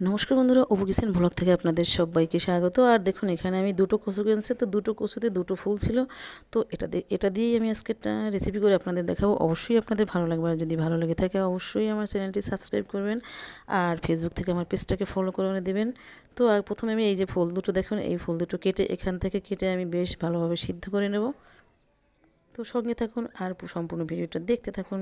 নমস্কার বন্ধুরা, Apu kitchen blog থেকে আপনাদের সবাইকে স্বাগত। আর দেখুন, এখানে আমি দুটো কচু কিনছি, তো দুটো কচুতে দুটো ফুল ছিল। তো এটা এটা দিয়েই আমি আজকে রেসিপি করে আপনাদের দেখাবো। অবশ্যই আপনাদের ভালো লাগবে, আর যদি ভালো লেগে থাকে, অবশ্যই আমার চ্যানেলটি সাবস্ক্রাইব করবেন। আর ফেসবুক থেকে আমার পেজটাকে ফলো করে দেবেন। তো প্রথমে আমি এই যে ফুল দুটো, দেখুন, এই ফুল দুটো কেটে এখান থেকে কেটে আমি বেশ ভালোভাবে সিদ্ধ করে নেব। তো সঙ্গে থাকুন, আর সম্পূর্ণ ভিডিওটা দেখতে থাকুন।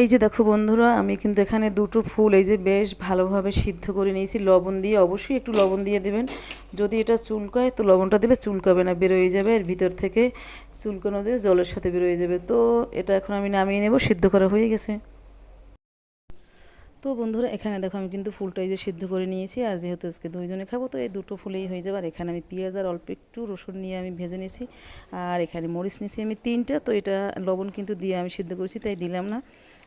এই যে দেখো বন্ধুরা, আমি কিন্তু এখানে দুটো ফুল, এই যে বেশ ভালোভাবে সিদ্ধ করে নিয়েছি। লবণ দিয়ে অবশ্যই একটু লবণ দিয়ে দেবেন। যদি এটা চুলকায়, তো লবণটা দিলে চুলকাবে না, বেরোয় যাবে। এর ভিতর থেকে চুলকানো দিয়ে জলের সাথে বেরোয় যাবে। তো এটা এখন আমি নামিয়ে নেব, সিদ্ধ করা হয়ে গেছে। তো বন্ধুরা, এখানে দেখো আমি কিন্তু ফুলটা এই যে সিদ্ধ করে নিয়েছি, আর যেহেতু আজকে দুইজনে খাব, তো এই দুটো ফুলেই হয়ে যাবে। আর এখানে আমি পেঁয়াজ আর অল্প একটু রসুন নিয়ে আমি ভেজে নিয়েছি, আর এখানে মরিচ নিয়েছি আমি তিনটা, তো এটা লবণ কিন্তু দিয়ে আমি সিদ্ধ করেছি, তাই দিলাম না।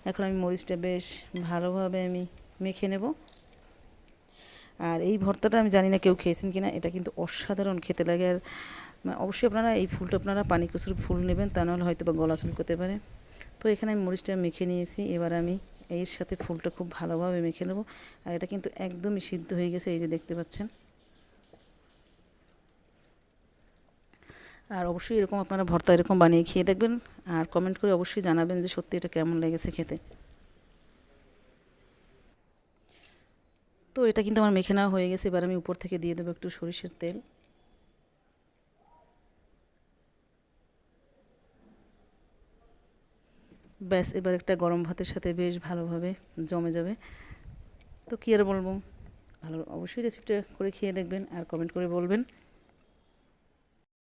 এখন আমি মরিচটা বেশ ভালোভাবে আমি মেখে নেব। আর এই ভর্তাটা আমি জানি না কেউ খেয়েছেন কিনা, এটা কিন্তু অসাধারণ খেতে লাগে। আর অবশ্যই আপনারা এই ফুলটা, আপনারা পানি কচুর ফুল নেবেন, তা নাহলে হয়তো বা গলা চুলকোতে পারে। তো এখানে আমি মরিচটা মেখে নিয়েছি, এবার আমি এর সাথে ফুলটা খুব ভালোভাবে মেখে নেব। আর এটা কিন্তু একদমই সিদ্ধ হয়ে গেছে, এই যে দেখতে পাচ্ছেন। আর অবশ্যই এরকম আপনারা ভর্তা এরকম বানিয়ে খেয়ে দেখবেন। আর কমেন্ট করে অবশ্যই জানাবেন যে সত্যি এটা কেমন লেগেছে খেতে। তো এটা কিন্তু আমার মেখে নেওয়া হয়ে গেছে। এবার আমি উপর থেকে দিয়ে দেবো একটু সরিষার তেল। ব্যাস, এবার একটা গরম ভাতের সাথে বেশ ভালোভাবে জমে যাবে। তো কী আর বলব? ভালো, অবশ্যই রেসিপিটা করে খেয়ে দেখবেন আর কমেন্ট করে বলবেন।